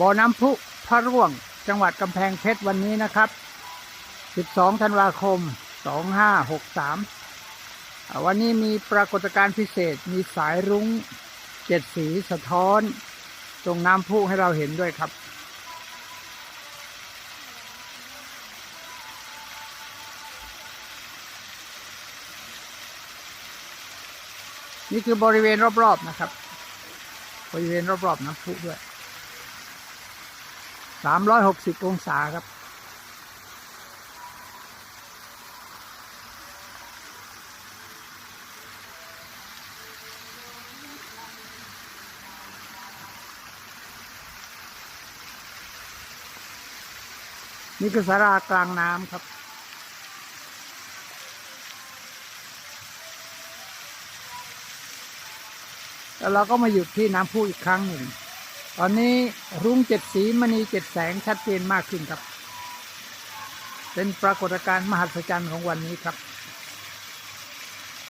บ่อน้ำพุพระร่วง จังหวัดกำแพงเพชรวันนี้นะครับ 12 ธันวาคม 2563 วันนี้มีปรากฏการณ์พิเศษ มีสายรุ้งเจ็ดสีสะท้อน ตรงน้ำพุให้เราเห็นด้วยครับนี่คือบริเวณรอบๆนะครับ บริเวณรอบๆน้ำพุด้วย สามร้อยหกสิบองศาครับ นี่คือสารากลางน้ำครับแล้วเราก็มาหยุดที่น้ำพุอีกครั้งหนึ่ง ตอนนี้รุ้งเจ็ดสีมณีเจ็ดแสงชัดเจนมากขึ้นครับ เป็นปรากฏการณ์มหัศจรรย์ของวันนี้ครับ